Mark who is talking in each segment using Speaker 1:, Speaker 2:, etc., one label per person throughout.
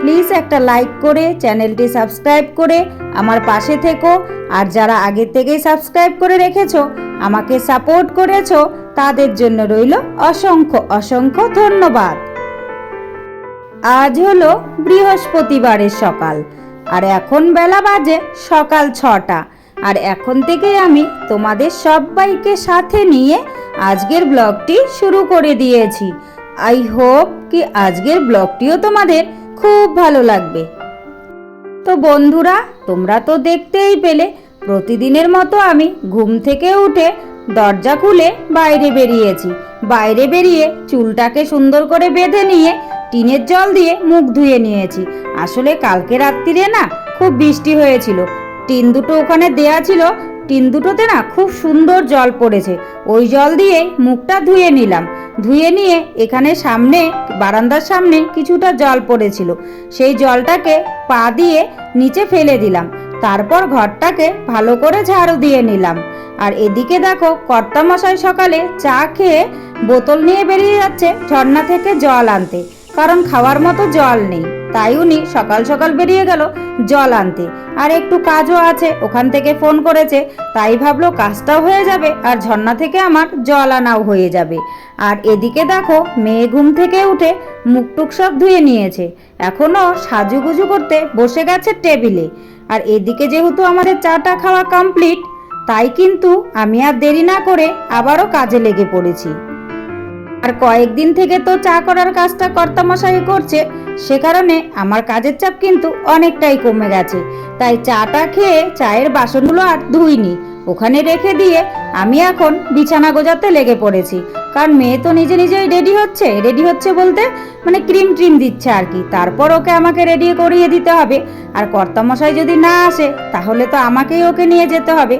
Speaker 1: Please একটা like করে চ্যানেলটি সাবস্ক্রাইব করে আমার পাশে থেকো। আর যারা আগে থেকেই সাবস্ক্রাইব করে রেখেছো, আমাকে সাপোর্ট করেছ, তাদের জন্য রইল অসংখ্য অসংখ্য ধন্যবাদ। আজ হলো বৃহস্পতিবারের সকাল, আর এখন বেলা বাজে সকাল ছটা। আর এখন থেকেই আমি তোমাদের সবাইকে সাথে নিয়ে আজকের ব্লগটি শুরু করে দিয়েছি। আই হোপ কি আজকের ব্লগটিও তোমাদের খুব ভালো লাগবে। তো বন্ধুরা, তোমরা তো দেখতেই পেলে, প্রতিদিনের মতো আমি ঘুম থেকে উঠে দরজা খুলে বাইরে বেরিয়েছি। বাইরে বেরিয়ে চুলটাকে সুন্দর করে বেঁধে নিয়ে টিনের জল দিয়ে মুখ ধুয়ে নিয়েছি। আসলে কালকে রাত্রিরে না খুব বৃষ্টি হয়েছিল। টিন দুটো ওখানে দেয়া ছিল টিন দুটোতে না খুব সুন্দর জল পড়েছে। ওই জল দিয়ে মুখটা ধুয়ে নিলাম। ধুয়ে নিয়ে এখানে সামনে, বারান্দার সামনে কিছুটা জল পড়েছিল। সেই জলটাকে পা দিয়ে নিচে ফেলে দিলাম। তারপর ঘরটাকে ভালো করে ঝাড়ু দিয়ে নিলাম। আর এদিকে দেখো, কর্তামশাই সকালে চা খেয়ে বোতল নিয়ে বেরিয়ে যাচ্ছে ঝর্ণা থেকে জল আনতে। কারণ খাওয়ার মতো জল নেই। তাই উনি সকাল সকাল বেরিয়ে গেল জল আনতে। আর একটু কাজও আছে, ওখান থেকে ফোন করেছে, তাই ভাবলো কাজটাও হয়ে যাবে আর ঝর্ণা থেকে আমার জল আনাও হয়ে যাবে। আর এদিকে দেখো, মেয়ে ঘুম থেকে উঠে মুখ টুক সব ধুয়ে নিয়েছে। এখনও সাজুগুজু করতে বসে গেছে টেবিলে। আর এদিকে যেহেতু আমাদের চাটা খাওয়া কমপ্লিট, তাই কিন্তু আমি আর দেরি না করে আবারও কাজে লেগে পড়েছি। আর কয়েকদিন থেকে তো চা করার কাজটা কর্তামশাই করছে, সে কারণে আমার কাজের চাপ কিন্তু অনেকটাই কমে গেছে। তাই চাটা খেয়ে চায়ের বাসনগুলো আর ধুইনি। ওখানে রেখে দিয়ে আমি এখন বিছানা গোজাতে লেগে পড়েছি। কারণ মেয়ে তো নিজে নিজেই রেডি হচ্ছে রেডি হচ্ছে বলতে মানে ক্রিম ট্রিম দিচ্ছে আর কি। তারপর ওকে আমাকে রেডি করিয়ে দিতে হবে। আর কর্তামশাই যদি না আসে, তাহলে তো আমাকেই ওকে নিয়ে যেতে হবে।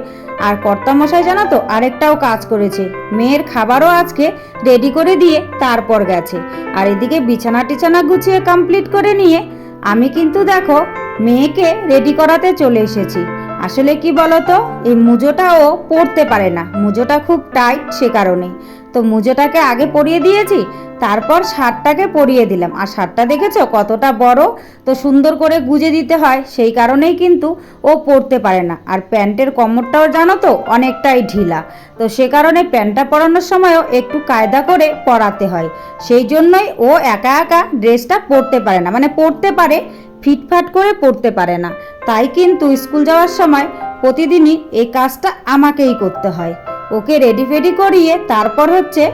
Speaker 1: আর কর্তামশাই জানো তো, আরেকটাও কাজ করেছে। মেয়ের খাবারও আজকে রেডি করে দিয়ে তারপর গেছে। আর এদিকে বিছানা টিছানা গুছিয়ে কমপ্লিট করে নিয়ে, আমি কিন্তু দেখো, মেয়েকে রেডি করাতে চলে এসেছি। আসলে কি বলতো? এই মুজোটা ও পরতে পারে না। মুজোটা খুব টাইট সে কারণে। তো মুজোটাকে আগে পরিয়ে দিয়েছি, তারপর শার্টটাকে পরিয়ে দিলাম। আর শার্টটা দেখেছ কতটা বড়? তো সুন্দর করে গুজে দিতে হয়, সেই কারণেই কিন্তু ও পরতে পারে না। আর প্যান্টের কমরটাও জানো তো অনেকটাই ঢিলা। তো সে কারণে প্যান্টটা পরানোর সময়ও একটু কায়দা করে পরাতে হয়। সেই জন্যই ও একা একা ড্রেসটা পরতে পারে না। মানে পরতে পারে, ফিটফাট করে পড়তে পারে না। তাই কিন্তু স্কুল যাওয়ার সময় প্রতিদিনই এই কাজটা আমাকেই করতে হয়। ওকে রেডি ফেডি করিয়ে তারপর হচ্ছে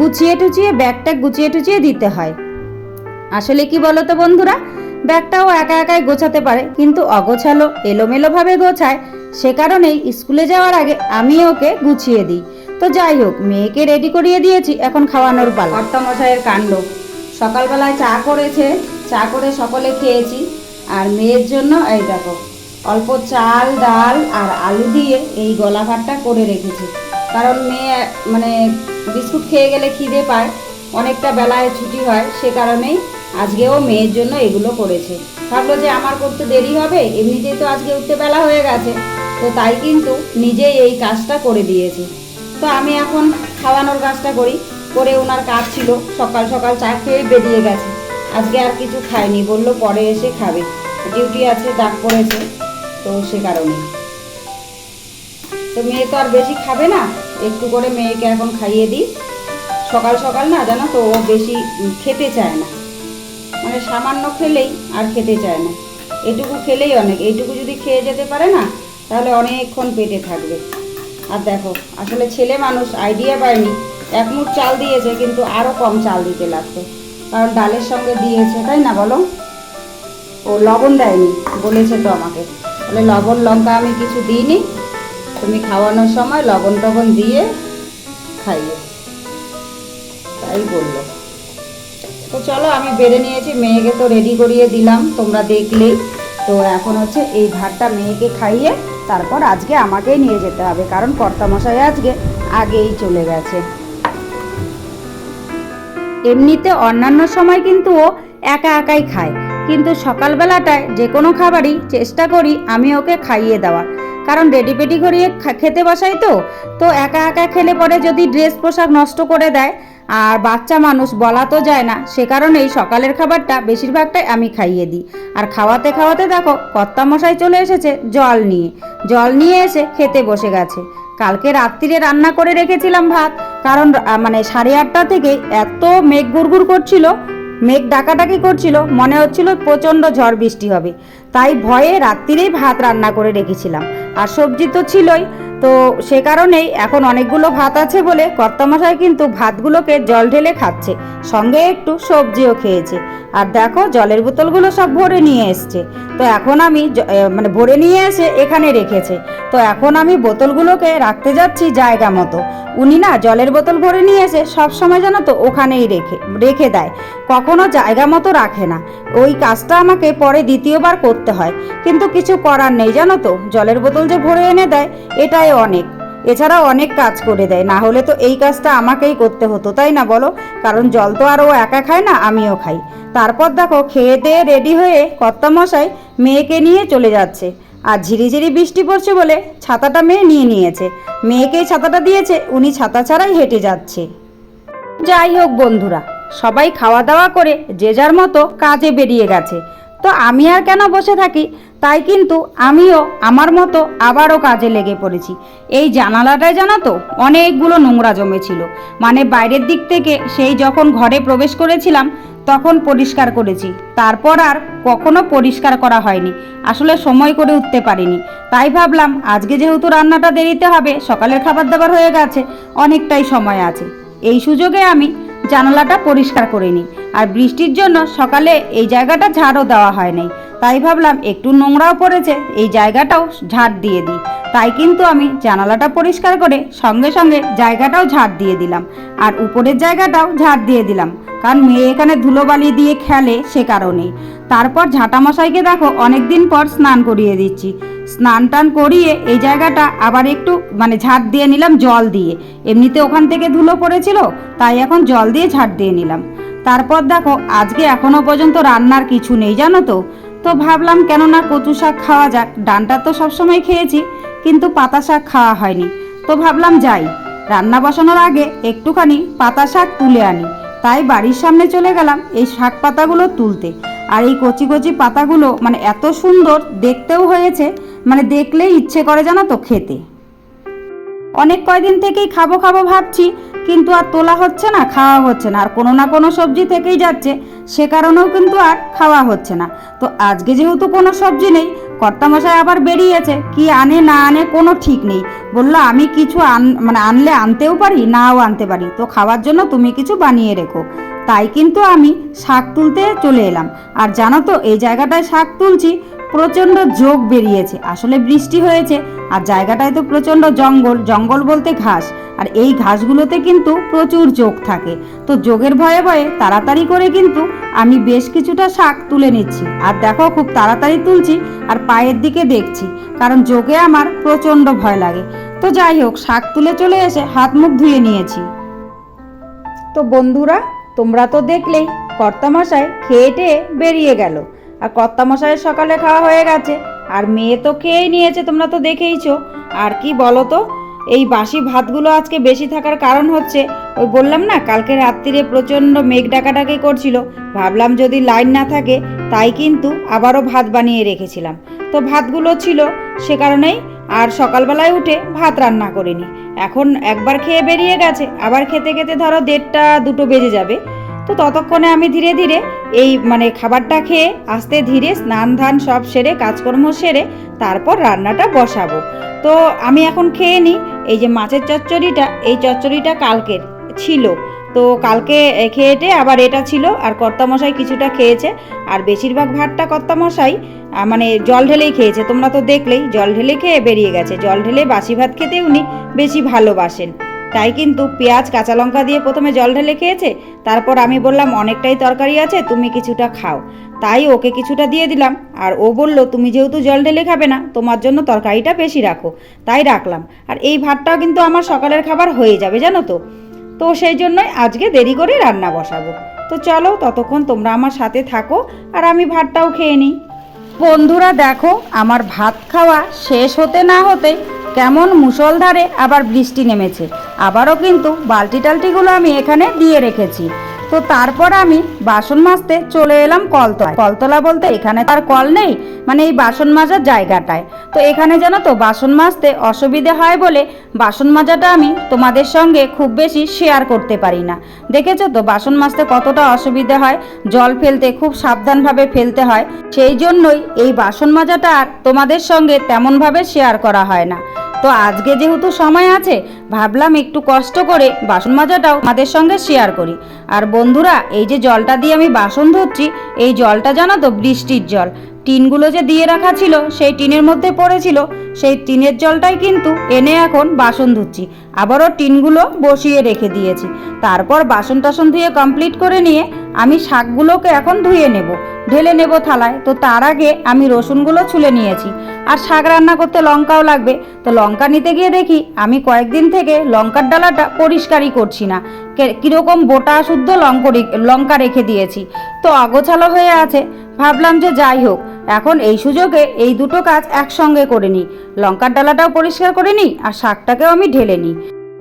Speaker 1: গুছিয়ে টুচিয়ে ব্যাগটা গুছিয়ে টুচিয়ে দিতে হয়। আসলে কি বলো তো বন্ধুরা? ব্যাগটাও একা একাই গোছাতে পারে, কিন্তু অগোছালো, এলোমেলোভাবে গোছায়, সে কারণেই স্কুলে যাওয়ার আগে আমি ওকে গুছিয়ে দিই। তো যাই হোক, মেয়েকে রেডি করিয়ে দিয়েছি, এখন খাওয়ানোর পালা। কর্তামশাইয়ের কাণ্ড। সকালবেলায় চা করেছে, চা করে সকলে খেয়েছি। আর মেয়ের জন্য, এই দেখো, অল্প চাল, ডাল আর আলু দিয়ে এই গলা ভাতটা করে রেখেছি। কারণ মেয়ে মানে বিস্কুট খেয়ে গেলে খিদে পায়, অনেকটা বেলায় ছুটি হয়, সে কারণেই আজকেও মেয়ের জন্য এগুলো করেছে। ভাবলো যে আমার করতে দেরি হবে, এমনিতেই তো আজকে উঠতে বেলা হয়ে গেছে, তো তাই কিন্তু নিজেই এই কাজটা করে দিয়েছে। তো আমি এখন খাওয়ানোর কাজটা করি, করে ওনার কাজ ছিল, সকাল সকাল চা খেয়ে বেরিয়ে গেছে। আজকে আর কিছু খায়নি বলল পরে এসে খাবে। ডিউটি আছে ডাক পড়েছে, তো সে কারণে। তো মেয়ে তো আর বেশি খাবে না, একটু করে মেয়েকে এখন খাইয়ে দিই। সকাল সকাল না, জানো তো, ও বেশি খেতে চায় না। মানে সামান্য খেলেই আর খেতে চায় না। এটুকু খেলেই অনেক এইটুকু যদি খেয়ে যেতে পারে না, তাহলে অনেকক্ষণ পেটে থাকবে। আর দেখো, আসলে ছেলে মানুষ আইডিয়া পায়নি এক মুঠ চাল দিয়েছে, কিন্তু আরও কম চাল দিতে লাগতো কারণ ডালের সঙ্গে দিয়েছে, তাই না বলো? ও লবণ দেয়নি, বলেছে তো আমাকে। বলে, লবণ লঙ্কা আমি কিছু দিইনি, তুমি খাওয়ানোর সময় লবণ টবণ দিয়ে খাইয়ে। তাই বলল। তো চলো, আমি বেড়ে নিয়েছি, মেয়েকে তো রেডি করিয়ে দিলাম, তোমরা দেখলেই। তো এখন হচ্ছে এই ভাতটা মেয়েকে খাইয়ে তারপর আজকে আমাকেই নিয়ে যেতে হবে, কারণ কর্তামশাই আজকে আগেই চলে গেছে। এমনিতে অন্যান্য সময় কিন্তু ও একা একাই খায়। কিন্তু সকালবেলাটায় যে কোনো খাবারই চেষ্টা করি আমি ওকে খাইয়ে দেওয়ার। কারণ রেডি পেডি করিয়ে খেতে বসাই তো। তো একা একা খেলে পরে যদি ড্রেস পোশাক নষ্ট করে দেয়, আর বাচ্চা মানুষ বলা তো যায় না, সে কারণেই সকালের খাবারটা বেশিরভাগটাই আমি খাইয়ে দিই। আর খাওয়াতে খাওয়াতে দেখো, কর্তামশাই চলে এসেছে জল নিয়ে। জল নিয়ে এসে খেতে বসে গেছে। কালকে রাত্রিরে রান্না করে রেখেছিলাম ভাত। কারণ মানে সাড়ে আটটা থেকে এত মেঘ গুড়গুড় করছিল মেঘ ডাকাডাকি করছিল, মনে হচ্ছিল প্রচণ্ড ঝড় বৃষ্টি হবে। তাই ভয়ে রাত্রিরেই ভাত রান্না করে রেখেছিলাম। আর সবজি তো ছিলই তো সে কারণেই এখন অনেকগুলো ভাত আছে বলে কর্তামশাই কিন্তু ভাতগুলোকে জল ঢেলে খাচ্ছে, সঙ্গে একটু সবজিও খেয়েছে। আর দেখো, জলের বোতলগুলো সব ভরে নিয়ে এসছে। তো এখন আমি মানে ভরে নিয়ে এসে এখানে রেখেছে। তো এখন আমি বোতলগুলোকে রাখতে যাচ্ছি জায়গা মতো। উনি না জলের বোতল ভরে নিয়ে এসে সব সময় জানো তো ওখানেই রেখে রেখে দেয়। কখনো জায়গা মতো রাখে না। ওই কাজটা আমাকে পরে দ্বিতীয়বার করতে হয়। কিন্তু কিছু করার নেই জানো তো? জলের বোতল যে ভরে এনে দেয়, এটাই অনেক। এছাড়াও অনেক কাজ করে দেয়। না হলে তো এই কাজটা আমাকেই করতে হতো, তাই না বলো? কারণ জল তো আর ও একা খায় না, আমিও খাই। তারপর দেখো, খেয়ে দিয়ে রেডি হয়ে কর্তামশাই মেয়েকে নিয়ে চলে যাচ্ছে। আর ঝিরিঝিরি বৃষ্টি পড়ছে বলে ছাতাটা মেয়ে নিয়ে নিয়েছে। মেয়েকেই ছাতাটা দিয়েছে, উনি ছাতা ছাড়াই হেঁটে যাচ্ছে। যাই হোক বন্ধুরা, সবাই খাওয়া দাওয়া করে যে যার মতো কাজে বেরিয়ে গেছে। তো আমি আর কেন বসে থাকি? তাই কিন্তু আমিও আমার মতো আবারও কাজে লেগে পড়েছি। এই জানালাটায় জানো তো অনেকগুলো নোংরা জমেছিল। মানে বাইরের দিক থেকে সেই যখন ঘরে প্রবেশ করেছিলাম, তখন পরিষ্কার করেছি। তারপর আর কখনো পরিষ্কার করা হয়নি। আসলে সময় করে উঠতে পারিনি। তাই ভাবলাম, আজকে যেহেতু রান্নাটা দেরিতে হবে, সকালের খাবার দাবার হয়ে গেছে, অনেকটাই সময় আছে। এই সুযোগে আমি জানালাটা পরিষ্কার করে নিই। আর বৃষ্টির জন্য সকালে এই জায়গাটা ঝাড়ও দেওয়া হয়নি তাই ভাবলাম একটু নোংরাও পড়েছে, এই জায়গাটাও ঝাড় দিয়ে দিই। তাই কিন্তু আমি জানালাটা পরিষ্কার করে সঙ্গে সঙ্গে জায়গাটাও ঝাড় দিয়ে দিলাম আর উপরের জায়গাটাও ঝাড় দিয়ে দিলাম। কারণ মেয়ে এখানে ধুলোবালি দিয়ে খেলে সে কারণেই তারপর ঝাঁটামশাইকে দেখো, অনেকদিন পর স্নান করিয়ে দিচ্ছি। স্নান টান করিয়ে এই জায়গাটা আবার একটু মানে ঝাড় দিয়ে নিলাম জল দিয়ে। এমনিতে ওখান থেকে ধুলো পড়েছিল, তাই এখন জল দিয়ে ঝাড় দিয়ে নিলাম। তারপর দেখো, আজকে এখনও পর্যন্ত রান্নার কিছু নেই, জানো তো? তো ভাবলাম কেননা কচু শাক খাওয়া যাক, ডানটা তো সবসময় খেয়েছি, কিন্তু পাতা শাক খাওয়া হয়নি। তো ভাবলাম যাই, রান্না বসানোর আগে একটুখানি পাতা শাক তুলে আনি। তাই বাড়ির সামনে চলে গেলাম এই শাক পাতাগুলো তুলতে। আর এই কচি কচি পাতাগুলো মানে এত সুন্দর দেখতেও হয়েছে মানে দেখলেই ইচ্ছে করে জানো তো খেতে। অনেক কয়দিন থেকেই খাব খাব ভাবছি কিন্তু আর তোলা হচ্ছে না, খাওয়া হচ্ছে না। আর কোনো না কোনো সবজি থেকেই যাচ্ছে, সে কারণেও কিন্তু আর খাওয়া হচ্ছে না। তো আজকে যেহেতু কোনো সবজি নেই, কর্তামশাই আবার বেরিয়েছে, কি আনে না আনে কোনো ঠিক নেই। বলল, আমি কিছু আন মানে আনলে আনতেও পারি, নাও আনতে পারি। তো খাওয়ার জন্য তুমি কিছু বানিয়ে রেখো। তাই কিন্তু আমি শাক তুলতে চলে এলাম। আর জানো তো, এই জায়গাটায় শাক তুলছি প্রচণ্ড যোগ বেরিয়েছে। আসলে বৃষ্টি হয়েছে, আর জায়গাটায় তো প্রচণ্ড জঙ্গল জঙ্গল বলতে ঘাস। আর এই ঘাসগুলোতে কিন্তু প্রচুর যোগ থাকে। তো যোগের ভয়ে ভয়ে তাড়াতাড়ি করে কিন্তু আমি বেশ কিছুটা শাক তুলে নিচ্ছি। আর দেখো, খুব তাড়াতাড়ি তুলছি আর পায়ের দিকে দেখছি, কারণ যোগে আমার প্রচণ্ড ভয় লাগে। তো যাই হোক, শাক তুলে চলে এসে হাত মুখ ধুয়ে নিয়েছি। তো বন্ধুরা, তোমরা তো দেখলেই কর্তামশায় খেয়ে টেয়ে বেরিয়ে গেল। আর কর্তামশাইয়ের সকালে খাওয়া হয়ে গেছে। আর মেয়ে তো খেয়েই নিয়েছে, তোমরা তো দেখেইছো। আর কি বলো তো, এই বাসি ভাতগুলো আজকে বেশি থাকার কারণ হচ্ছে, ওই বললাম না, কালকে রাত্রিরে প্রচণ্ড মেঘ ডাকাডাকি করছিল। ভাবলাম যদি লাইন না থাকে, তাই কিন্তু আবারও ভাত বানিয়ে রেখেছিলাম। তো ভাতগুলো ছিল সে কারণেই, আর সকালবেলায় উঠে ভাত রান্না করিনি। এখন একবার খেয়ে বেরিয়ে গেছে, আবার খেতে খেতে ধরো দেড়টা দুটো বেজে যাবে। তো ততক্ষণে আমি ধীরে ধীরে এই মানে খাবারটা খেয়ে আস্তে ধীরে স্নান, ধান সব সেরে, কাজকর্ম সেরে তারপর রান্নাটা বসাবো। তো আমি এখন খেয়ে নিই, এই যে মাছের চচ্চড়িটা, এই চচ্চড়িটা কালকের ছিল। তো কালকে খেয়েটে আবার এটা ছিল, আর কর্তামশাই কিছুটা খেয়েছে, আর বেশিরভাগ ভাতটা কর্তামশাই মানে জল ঢেলেই খেয়েছে। তোমরা তো দেখলেই, জল ঢেলে খেয়ে বেরিয়ে গেছে। জল ঢেলে বাসি ভাত খেতে উনি বেশি ভালোবাসেন। তাই কিন্তু পেঁয়াজ, কাঁচা লঙ্কা দিয়ে প্রথমে জল ঢেলে খেয়েছে, তারপর আমি বললাম, অনেকটাই তরকারি আছে, তুমি কিছুটা খাও। তাই ওকে কিছুটা দিয়ে দিলাম, আর ও বলল, তুমি যেহেতু জল ঢেলে খাবে না, তোমার জন্য তরকারিটা বেশি রাখো। তাই রাখলাম, আর এই ভাতটাও কিন্তু আমার সকালের খাবার হয়ে যাবে, জানো তো। তো সেই জন্যই আজকে দেরি করে রান্না বসাবো। তো চলো, ততক্ষণ তোমরা আমার সাথে থাকো, আর আমি ভাতটাও খেয়ে নিই। বন্ধুরা, দেখো, আমার ভাত খাওয়া শেষ হতে না হতে কেমন মুষলধারে আবার বৃষ্টি নেমেছে। আবারও কিন্তু বালতি টালতিগুলো আমি এখানে দিয়ে রেখেছি। তো তারপর আমি বাসন মাজতে চলে এলাম কলতলায়। কলতলা বলতে এখানে তার কল নেই মানে এই বাসন মাজার জায়গাটায়। তো এখানে জানো তো বাসন মাজতে অসুবিধে হয় বলে বাসন মাজাটা আমি তোমাদের সঙ্গে খুব বেশি শেয়ার করতে পারি না। দেখেছ তো বাসন মাজতে কতটা অসুবিধে হয়? জল ফেলতে খুব সাবধানভাবে ফেলতে হয়। সেই জন্যই এই বাসন মাজাটা আর তোমাদের সঙ্গে তেমনভাবে শেয়ার করা হয় না। তো আজকে যেহেতু সময় আছে, ভাবলাম একটু কষ্ট করে বাসন মাজাটাও আমাদের সঙ্গে শেয়ার করি। আর বন্ধুরা, এই যে জলটা দিয়ে আমি বাসন ধুচ্ছি, এই জলটা জানো তো বৃষ্টির জল। টিনগুলো যে দিয়ে রাখা ছিল, সেই টিনের মধ্যে পড়েছিল, সেই টিনের জলটাই কিন্তু এনে এখন বাসন ধুচ্ছি। আবারও টিনগুলো বসিয়ে রেখে দিয়েছি। তারপর বাসন টাসন ধুয়ে কমপ্লিট করে নিয়ে আমি শাকগুলোকে এখন ধুয়ে নেব। ঢেলে নেব থালায়। তো তার আগে আমি রসুনগুলো ছুলে নিয়েছি। আর শাক রান্না করতে লঙ্কাও লাগবে। তো লঙ্কা নিতে গিয়ে দেখি আমি কয়েকদিন থেকে লঙ্কার ডালাটা পরিষ্কারই করছি না। কীরকম বোটা শুদ্ধ লঙ্করি লঙ্কা রেখে দিয়েছি। তো আগোছালো হয়ে আছে। ভাবলাম যে যাই হোক, এখন এই সুযোগে এই দুটো কাজ একসঙ্গে করে নিই। লঙ্কার ডালাটাও পরিষ্কার করে নিই আর শাকটাকেও আমি ঢেলে নিই।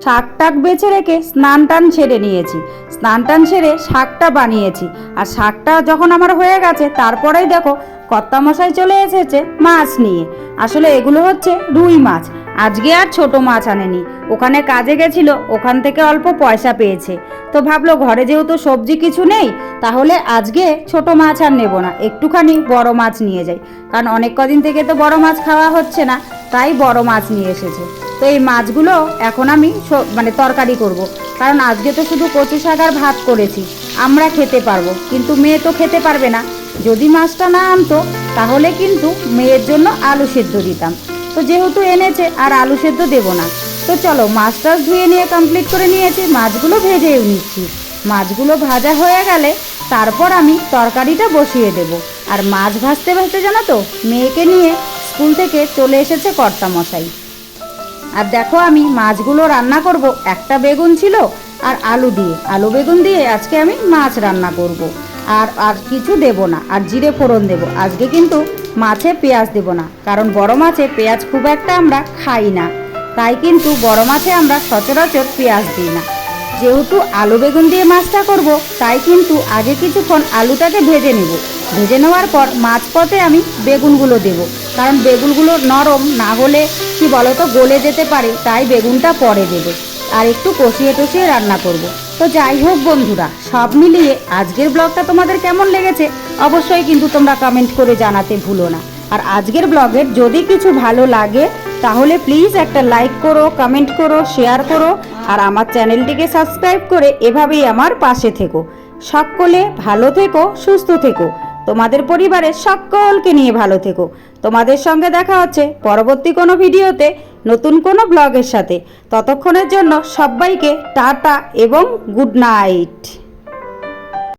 Speaker 1: শাক টাক বেছে রেখে স্নান টান ছেড়ে নিয়েছি। স্নান টান ছেড়ে শাকটা বানিয়েছি। আর শাকটা যখন আমার হয়ে গেছে, তারপরেই দেখো কর্তামশাই চলে এসেছে মাছ নিয়ে। আসলে এগুলো হচ্ছে রুই মাছ। আজকে আর ছোট মাছ আনেনি। ওখানে কাজে গেছিল, ওখান থেকে অল্প পয়সা পেয়েছে। তো ভাবলো ঘরে যেহেতু সবজি কিছু নেই, তাহলে আজকে ছোট মাছ আর নেব না। একটুখানি বড় মাছ নিয়ে যাই। কারণ অনেক কদিন থেকে তো বড় মাছ খাওয়া হচ্ছে না, তাই বড় মাছ নিয়ে এসেছে। তো এই মাছগুলো এখন আমি মানে তরকারি করব। কারণ আজকে তো শুধু কচু শাক আর ভাত করেছি। আমরা খেতে পারব। কিন্তু মেয়ে তো খেতে পারবে না। যদি মাছটা না আনতো, তাহলে কিন্তু মেয়ের জন্য আলু সেদ্ধ দিতাম। তো যেহেতু এনেছে, আর আলু সেদ্ধ দেবো না। তো চলো, মাছ টাছ ধুয়ে নিয়ে কমপ্লিট করে নিয়েছি। মাছগুলো ভেজেও নিচ্ছি। মাছগুলো ভাজা হয়ে গেলে তারপর আমি তরকারিটা বসিয়ে দেব। আর মাছ ভাজতে ভাজতে জানো তো, মেয়েকে নিয়ে স্কুল থেকে চলে এসেছে কর্তামশাই। আর দেখো আমি মাছগুলো রান্না করব। একটা বেগুন ছিল আর আলু দিয়ে। আলু বেগুন দিয়ে আজকে আমি মাছ রান্না করব। আর আর কিছু দেব না। আর জিরে ফোড়ন দেব। আজকে কিন্তু মাছে পেঁয়াজ দেব না। কারণ বড় মাছে পেঁয়াজ খুব একটা আমরা খাই না। তাই কিন্তু বড় মাছে আমরা সচরাচর পেঁয়াজ দিই না। যেহেতু আলু বেগুন দিয়ে মাছটা করব, তাই কিন্তু আগে কিছুক্ষণ আলুটাকে ভেজে নেব। ভেজে নেওয়ার পর মাছ পথে আমি বেগুনগুলো দেব। কারণ বেগুনগুলো নরম, না হলে কি বলতো, গলে যেতে পারে, তাই বেগুনটা পরে দেবে। আর একটু কষিয়ে টষিয়ে রান্না করব। তো যাই হোক বন্ধুরা, সব মিলিয়ে আজকের ব্লগটা তোমাদের কেমন লেগেছে, অবশ্যই কিন্তু তোমরা কমেন্ট করে জানাতে ভুলো না। আর আজকের ব্লগের যদি কিছু ভালো লাগে, তাহলে প্লিজ একটা লাইক করো কমেন্ট করো শেয়ার করো, আর আমার চ্যানেলটিকে সাবস্ক্রাইব করে এভাবেই আমার পাশে থেকো। সকলে ভালো থেকো, সুস্থ থেকো। তোমাদের পরিবারের সকলকে নিয়ে ভালো থেকো। তোমাদের সঙ্গে দেখা হচ্ছে পরবর্তী কোনো ভিডিওতে, নতুন কোনো ব্লগের সাথে। ততক্ষণের জন্য সবাইকে টাটা এবং গুড নাইট।